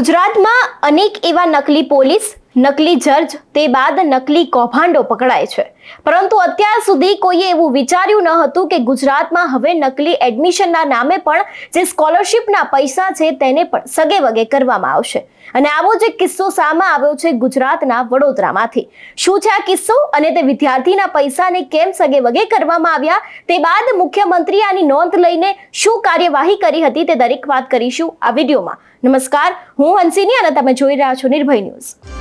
ગુજરાતમાં અનેક એવા નકલી પોલીસ નકલી જર્જ તે બાદ નકલી કૌભાંડો પકડાય છે. પરંતુ અત્યાર સુધી કોઈએ એવું વિચાર્યું ન હતું કે ગુજરાતમાં હવે નકલી એડમિશનના નામે પણ જે સ્કોલરશિપના પૈસા છે તેને પણ સગે વગે કરવામાં આવશે. અને આવો જે કિસ્સો સામે આવ્યો છે ગુજરાતના વડોદરામાંથી. શું છે આ કિસ્સો? અને તે વિદ્યાર્થીના પૈસાને કેમ સગે વગે કરવામાં આવ્યા? તે બાદ મુખ્યમંત્રી આની નોંધ લઈને શું કાર્યવાહી કરી હતી તે દરેક વાત કરીશું આ વિડીયોમાં. નમસ્કાર, હું હંસિની અને તમે જોઈ રહ્યા છો નિર્ભય ન્યૂઝ.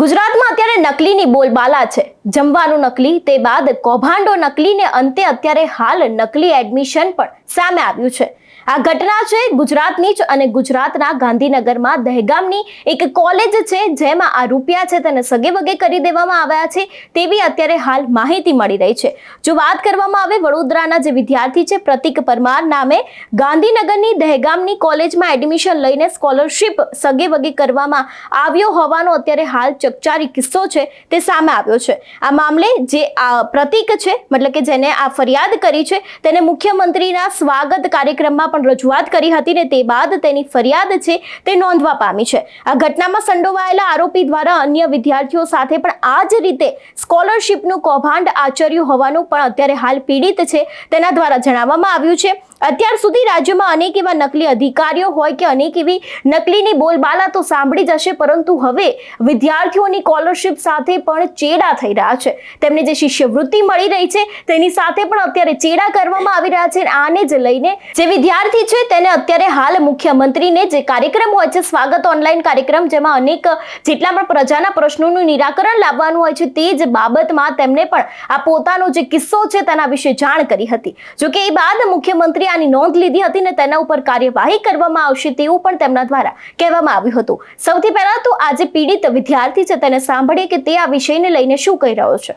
ગુજરાતમાં અત્યારે નકલીની બોલબાલા છે. જમવાનું નકલી, તે બાદ કૌભાંડો નકલી ને અંતે અત્યારે હાલ નકલી એડમિશન પણ સામે આવ્યું છે. આ ઘટના છે ગુજરાતની જ અને ગુજરાતના ગાંધીનગરમાં દહેગામની એક કોલેજ છે જેમાં આ રૂપિયા છે તેને સગે વગે કરી દેવામાં આવ્યા છે તેવી અત્યારે હાલ માહિતી મળી રહી છે. જો વાત કરવામાં આવે વડોદરાના જે વિદ્યાર્થી છે પ્રતિક પરમાર નામે ગાંધીનગરની દહેગામની કોલેજમાં એડમિશન લઈને સ્કોલરશિપ સગે વગે કરવામાં આવ્યો હોવાનો અત્યારે હાલ ચકચારી કિસ્સો છે તે સામે આવ્યો છે. આ મામલે જે આ પ્રતિક છે, મતલબ કે જેને આ ફરિયાદ કરી છે, તેને મુખ્યમંત્રીના સ્વાગત કાર્યક્રમમાં પણ રજૂઆત કરી હતી ને તે બાદ તેની ફરિયાદ છે તે નોંધવા પામી છે. આ ઘટનામાં સંડોવાયેલા આરોપી દ્વારા અન્ય વિદ્યાર્થીઓ સાથે પણ આ જ રીતે સ્કોલરશિપનું કૌભાંડ આચર્યું હોવાનું પણ અત્યારે હાલ પીડિત છે તેના દ્વારા જણાવવામાં આવ્યું છે. અત્યાર સુધી રાજ્યમાં અનેક એવા નકલી અધિકારીઓ હોય કે અનેક એવી નકલીની બોલબાલા તો સાંભળી જશે, પરંતુ હવે વિદ્યાર્થીઓની સ્કોલરશિપ સાથે પણ ચેડા થઈ રહ્યા છે. તેમને જે શિષ્યવૃત્તિ મળી રહી છે, તેની સાથે પણ અત્યારે ચેડા કરવામાં આવી રહ્યા છે. આને જ લઈને જે વિદ્યાર્થી છે, તેને અત્યારે હાલ મુખ્યમંત્રીને જે કાર્યક્રમ હોય છે, સ્વાગત ઓનલાઈન કાર્યક્રમ, જેમાં અનેક જેટલા પણ પ્રજાના પ્રશ્નોનું નિરાકરણ લાવવાનું હોય છે, તે જ બાબતમાં તેમને પણ આ પોતાનો જે કિસ્સો છે, તેના વિશે જાણ કરી હતી. જોકે એ બાદ મુખ્યમંત્રી આની નોંધ લીધી હતી અને તેના ઉપર કાર્યવાહી કરવામાં આવશે તેવું પણ તેમના દ્વારા કહેવામાં આવ્યું હતું. સૌથી પહેલા તો આજે પીડિત વિદ્યાર્થી છે તેને સાંભળીએ કે તે આ વિષયને લઈને શું કહી રહ્યો છે?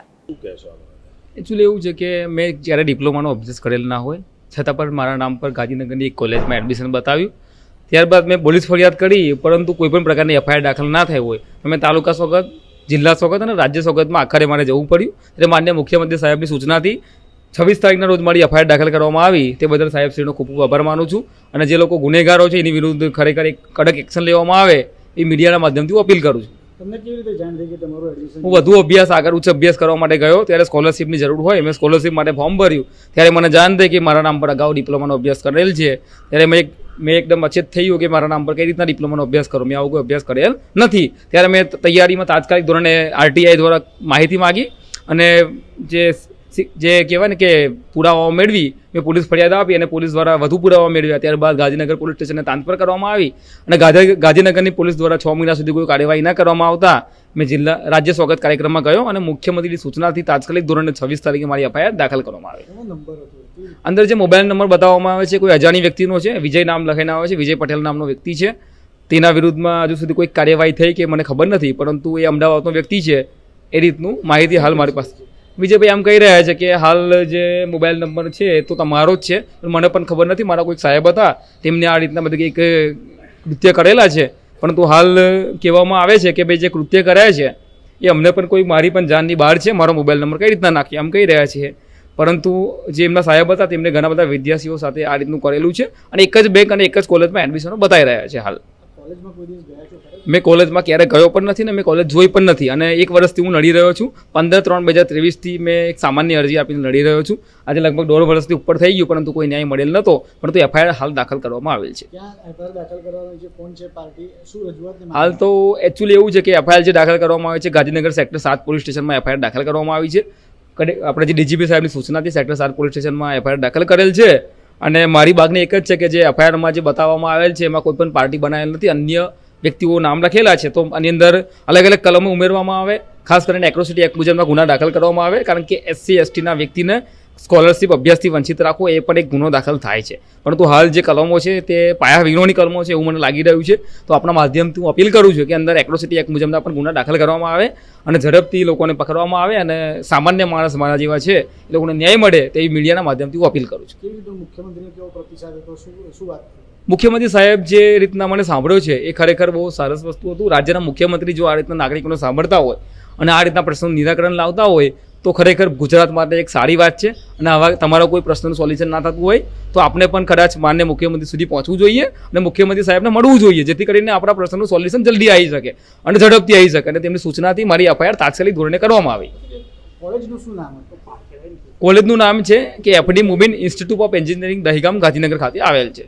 એકચ્યુઅલી એવું છે કે મેં જ્યારે ડિપ્લોમાનો અભ્યાસ કરેલ ના હોય છતાં પણ મારા નામ પર ગાંધીનગરની એક કોલેજમાં એડમિશન બતાવ્યું. ત્યારબાદ મેં પોલીસ ફરિયાદ કરી પરંતુ કોઈ પણ પ્રકારની એફઆઈઆર દાખલ ના થઈ હોય તો મેં તાલુકા સ્વાગત જિલ્લા સ્વાગત અને રાજ્ય સ્વાગતમાં આખરે મારે જવું પડ્યું. એટલે માન્ય મુખ્યમંત્રી સાહેબની સૂચનાથી છવ્વીસ તારીખના રોજ મારી એફઆઈઆર દાખલ કરવામાં આવી તે બદલ સાહેબશ્રીનો ખૂબ ખૂબ આભાર માનું છું અને જે લોકો ગુનેગારો છે એની વિરુદ્ધ ખરેખર એક કડક એક્શન લેવામાં આવે એ મીડિયાના માધ્યમથી હું અપીલ કરું છું. તમને કેવી રીતે જાણ થઈ કે તમારું એડમિશન હું વધુ અભ્યાસ આગળ ઉચ્ચ અભ્યાસ કરવા માટે ગયો ત્યારે સ્કોલરશિપની જરૂર હોય મેં સ્કોલરશિપ માટે ફોર્મ ભર્યું. ત્યારે મને જાણ થઈ કે મારા નામ પર અગાઉ ડિપ્લોમાનો અભ્યાસ કરેલ છે. ત્યારે મેં એક મેં એકદમ અચેત થઈ ગયું કે મારા નામ પર કઈ રીતના ડિપ્લોમાનો અભ્યાસ કરું મેં આવો કોઈ અભ્યાસ કરેલ નથી. ત્યારે મેં તૈયારીમાં તાત્કાલિક ધોરણે આરટીઆઈ દ્વારા માહિતી માગી અને જે જે કહેવાય ને કે પુરાવાઓ મેળવી મેં પોલીસ ફરિયાદ આપી અને પોલીસ દ્વારા વધુ પુરાવા મેળવ્યા. ત્યારબાદ ગાંધીનગર પોલીસ સ્ટેશનને પર કરવામાં આવી અને ગાંધી ગાંધીનગરની પોલીસ દ્વારા છ મહિના સુધી કોઈ કાર્યવાહી ન કરવામાં આવતા મેં જિલ્લા રાજ્ય સ્વાગત કાર્યક્રમમાં ગયો અને મુખ્યમંત્રીની સૂચનાથી તાત્કાલિક ધોરણે છવ્વીસ તારીખે મારી એફઆઈઆર દાખલ કરવામાં આવી? અંદર જે મોબાઈલ નંબર બતાવવામાં આવે છે કોઈ અજાણી વ્યક્તિનો છે વિજય નામ લખાઈને આવે છે વિજય પટેલ નામનો વ્યક્તિ છે તેના વિરુદ્ધમાં હજુ સુધી કોઈ કાર્યવાહી થઈ કે મને ખબર નથી પરંતુ એ અમદાવાદનો વ્યક્તિ છે એ રીતનું માહિતી હાલ મારી પાસે વિજયભાઈ એમ કહી રહ્યા છે કે હાલ જે મોબાઈલ નંબર છે તો તમારો જ છે. મને પણ ખબર નથી, મારા કોઈક સાહેબ હતા, તેમને આ રીતના બધી કંઈક કૃત્ય કરેલા છે. પરંતુ હાલ કહેવામાં આવે છે કે ભાઈ જે કૃત્ય કર્યા છે, એ અમને પણ કોઈ, મારી પણ જાનની બહાર છે, મારો મોબાઈલ નંબર કઈ રીતના નાખીએ આમ કહી રહ્યા છે. પરંતુ જે એમના સાહેબ હતા, તેમને ઘણા બધા વિદ્યાર્થીઓ સાથે આ રીતનું કરેલું છે. અને એક જ બેંક અને એક જ કોલેજમાં એડમિશનો બતાવી રહ્યા છે હાલ. મેં કોલેજમાં ક્યારે ગયો પણ નથી ને મેં કોલેજ જોઈ પણ નથી. અને એક વર્ષથી હું લડી રહ્યો છું. પંદર ત્રણ બે હજાર ત્રેવીસથી મેં એક સામાન્ય અરજી આપીને લડી રહ્યો છું. આજે લગભગ દોઢ વર્ષથી ઉપર થઈ ગયું પરંતુ કોઈ ન્યાય મળેલ નહોતો. પરંતુ એફઆઈઆર હાલ દાખલ કરવામાં આવેલ છે. હાલ તો એકચ્યુઅલી એવું છે કે એફઆઈઆર જે દાખલ કરવામાં આવે છે ગાંધીનગર સેક્ટર સાત પોલીસ સ્ટેશનમાં એફઆઈઆર દાખલ કરવામાં આવી છે. આપણે જે ડીજીપી સાહેબની સૂચનાથી સેક્ટર સાત પોલીસ સ્ટેશનમાં એફઆઈઆર દાખલ કરેલ છે. અને મારી બાગની એક જ છે કે જે એફઆઈઆરમાં જે બતાવવામાં આવેલ છે, એમાં કોઈ પણ પાર્ટી બનાવેલ નથી, અન્ય વ્યક્તિઓ નામ લખેલા છે, તો આની અંદર અલગ અલગ કલમો ઉમેરવામાં આવે, ખાસ કરીને એક્રોસિટી એક્ટ મુજબના ગુના દાખલ કરવામાં આવે, કારણ કે એસસી એસટીના વ્યક્તિને સ્કોલરશિપ અભ્યાસથી વંચિત રાખો એ પણ એક ગુનો દાખલ થાય છે. પરંતુ હાલ જે કલમો છે તે પાયા વિનોની કલમો છે એવું મને લાગી રહ્યું છે. તો આપણા માધ્યમથી હું અપીલ કરું છું કે અંદર એક્રોસિટી એક્ટ મુજબના પણ ગુના દાખલ કરવામાં આવે અને ઝડપથી લોકોને પકડવામાં આવે અને સામાન્ય માણસ મારા જેવા છે એ લોકોને ન્યાય મળે તેવી મીડિયાના માધ્યમથી હું અપીલ કરું છું. મુખ્યમંત્રીનો કેવો પ્રતિસાદ હતો શું શું વાત મુખ્યમંત્રી સાહેબ જે રીતના મને સાંભળ્યો છે એ ખરેખર બહુ સરસ વસ્તુ હતું. રાજ્યના મુખ્યમંત્રી જો આ રીતના નાગરિકોને સાંભળતા હોય અને આ રીતના પ્રશ્નોનું નિરાકરણ લાવતા હોય તો ખરેખર ગુજરાત માટે એક સારી વાત છે અને આવા તમારો કોઈ પ્રશ્નનું સોલ્યુશન ના થતું હોય તો આપણે પણ કદાચ માન્ય મુખ્યમંત્રી સુધી પહોંચવું જોઈએ અને મુખ્યમંત્રી સાહેબને મળવું જોઈએ જેથી કરીને આપણા પ્રશ્નનું સોલ્યુશન જલ્દી આવી શકે અને ઝડપથી આવી શકે અને તેમની સૂચનાથી મારી એફઆઈઆર તાત્કાલિક ધોરણે કરવામાં આવી. કોલેજનું શું નામ કોલેજનું નામ છે કે FD Mubin institute of engineering Dahegam Gandhinagar ખાતે આવેલ છે.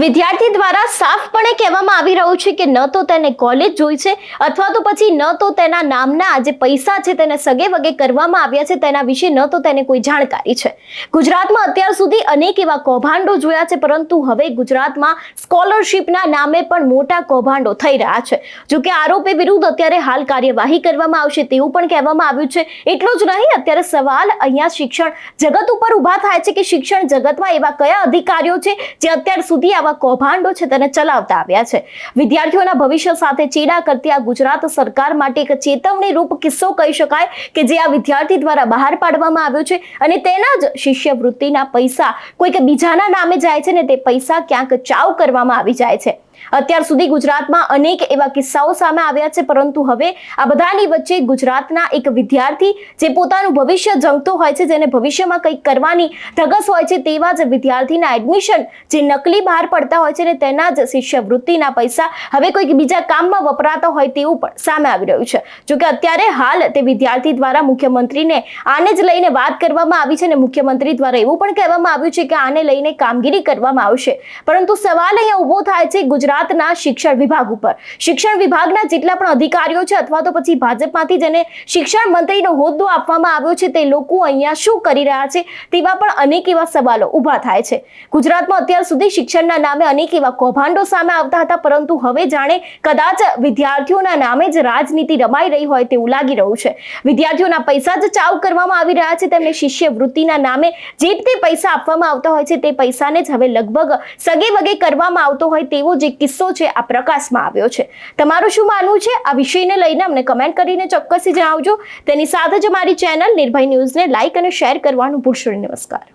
વિદ્યાર્થી દ્વારા સાફપણે કહેવામાં આવી રહ્યું છે કે ન તો તેને કોલેજ જોઈ છે અથવા તો પછી ન તો તેના નામના જે પૈસા છે તેને સગે વગે કરવામાં આવ્યા છે તેના વિશે ન તો તેને કોઈ જાણકારી છે. ગુજરાતમાં અત્યાર સુધી અનેક એવા કૌભાંડો જોયા છે પરંતુ હવે ગુજરાતમાં સ્કોલરશિપના નામે પણ મોટા કૌભાંડો થઈ રહ્યા છે. જો કે આરોપી વિરુદ્ધ અત્યારે હાલ કાર્યવાહી કરવામાં આવશે તેવું પણ કહેવામાં આવ્યું છે. એટલું જ નહીં, અત્યારે સવાલ અહીંયા શિક્ષણ જગત ઉપર ઊભા થાય છે કે શિક્ષણ જગતમાં એવા કયા અધિકારીઓ છે જે અત્યાર સુધી આવા કૌભાંડો છે તેને ચલાવતા આવ્યા છે. વિદ્યાર્થીઓના ભવિષ્ય સાથે ચેડા કરતી આ ગુજરાત સરકાર માટે એક ચેતવણી રૂપ કિસ્સો કહી શકાય કે જે આ વિદ્યાર્થી દ્વારા બહાર પાડવામાં આવ્યો છે અને તેના જ શિષ્યવૃત્તિના પૈસા કોઈક બીજાના નામે જાય છે ને તે પૈસા ક્યાંક ચાવ કરવામાં આવી જાય છે. અત્યાર સુધી ગુજરાતમાં અનેક એવા કિસ્સાઓ સામે આવ્યા છે, પરંતુ હવે આ બધાની વચ્ચે ગુજરાતના એક વિદ્યાર્થી જે પોતાનું ભવિષ્ય જંગતો હોય છે, જેને ભવિષ્યમાં કંઈક કરવાની ધગસ હોય છે, તેવા જ વિદ્યાર્થીના એડમિશન જે નકલી બહાર પડતા હોય છે ને તેના જ શિષ્યવૃત્તિના પૈસા હવે કોઈક બીજા કામમાં વપરાતા હોય તેવું પણ સામે આવી રહ્યું છે. જોકે અત્યારે હાલ તે વિદ્યાર્થી દ્વારા મુખ્યમંત્રીને આને જ લઈને વાત કરવામાં આવી છે અને મુખ્યમંત્રી દ્વારા એવું પણ કહેવામાં આવ્યું છે કે આને લઈને કામગીરી કરવામાં આવશે. પરંતુ સવાલ અહીંયા ઊભો થાય છે ગુજરાતના શિક્ષણ વિભાગ ઉપર. શિક્ષણ વિભાગના જેટલા પણ અધિકારીઓ છે અથવા તો પછી ભાજપમાંથી જેને શિક્ષણ મંત્રીનો હોદ્દો આપવામાં આવ્યો છે તે લોકો અહીંયા શું કરી રહ્યા છે તેવા પણ અનેક એવા સવાલો ઊભા થાય છે. ગુજરાતમાં અત્યાર સુધી શિક્ષણના નામે અનેક એવા કૌભાંડો સામે આવતા હતા, પરંતુ હવે જાણે કદાચ વિદ્યાર્થીઓના નામે જ રાજનીતિ રમાઈ રહી હોય તેવું લાગી રહ્યું છે. વિદ્યાર્થીઓના પૈસા જ ચાવ કરવામાં આવી રહ્યા છે, તેમને શિષ્યવૃત્તિના નામે જે તે પૈસા આપવામાં આવતા હોય છે તે પૈસાને જ હવે લગભગ સગે વગે કરવામાં આવતો હોય તેવો જે કિસ્સો છે આ પ્રકાશમાં આવ્યો છે. તમારું શું માનવું છે? આ વિષયને લઈને અમને કમેન્ટ કરીને ચોક્કસથી જણાવજો. તેની સાથે જ મારી ચેનલ નિર્ભય ન્યૂઝને લાઇક અને શેર કરવાનું ભૂલશો નમસ્કાર.